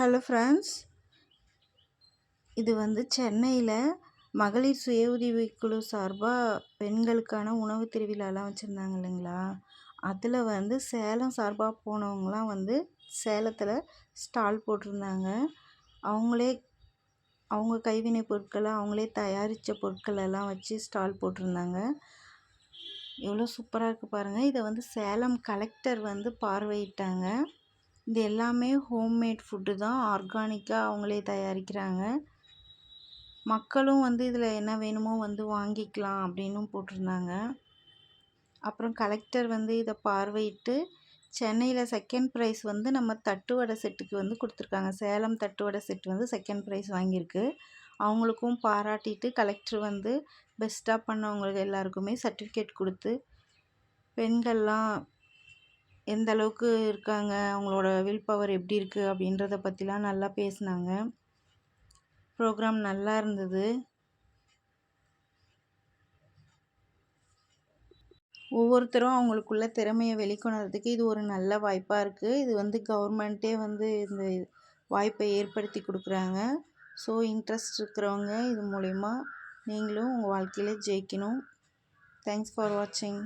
Hello friends இது வந்து சென்னையில் மகளிர் சுய உதவிக்குழு சார்பாக பெண்களுக்கான உணவு திருவிழாலாம் வச்சுருந்தாங்க இல்லைங்களா? அதில் வந்து சேலம் சார்பாக போனவங்களாம் வந்து சேலத்தில் ஸ்டால் போட்டிருந்தாங்க. அவங்களே அவங்க கைவினை பொருட்களை அவங்களே தயாரித்த பொருட்களெல்லாம் வச்சு ஸ்டால் போட்டிருந்தாங்க. எவ்வளோ சூப்பராக இருக்குது பாருங்கள் இதை வந்து சேலம் கலெக்டர் வந்து பார்வையிட்டாங்க. இது எல்லாமே ஹோம்மேட் ஃபுட்டு தான். ஆர்கானிக்காக அவங்களே தயாரிக்கிறாங்க. மக்களும் வந்து இதில் என்ன வேணுமோ வந்து வாங்கிக்கலாம் அப்படின்னும் போட்டிருந்தாங்க. அப்புறம் கலெக்டர் வந்து இதை பார்வையிட்டு சென்னையில் செகண்ட் ப்ரைஸ் வந்து நம்ம தட்டுவடை செட்டுக்கு வந்து கொடுத்துருக்காங்க. சேலம் தட்டுவடை செட்டு வந்து செகண்ட் ப்ரைஸ் வாங்கியிருக்கு. அவங்களுக்கும் பாராட்டிட்டு கலெக்டர் வந்து பெஸ்ட்டாக பண்ணவங்களுக்கு எல்லாருக்குமே சர்டிஃபிகேட் கொடுத்து பெண்கள்லாம் எந்த அளவுக்கு இருக்காங்க? அவங்களோட வில் பவர் எப்படி இருக்குது அப்படின்றத பற்றிலாம் நல்லா பேசினாங்க. ப்ரோக்ராம் நல்லா இருந்தது. ஒவ்வொருத்தரும் அவங்களுக்குள்ள திறமையை வெளிக்கொணர்றதுக்கு இது ஒரு நல்ல வாய்ப்பாக இருக்குது இது வந்து கவர்மெண்ட்டே வந்து இந்த வாய்ப்பை ஏற்படுத்தி கொடுக்குறாங்க. ஸோ இன்ட்ரெஸ்ட் இருக்கிறவங்க இது மூலிமா நீங்களும் உங்கள் வாழ்க்கையில் ஜெயிக்கணும். தேங்க்ஸ் ஃபார் வாட்சிங்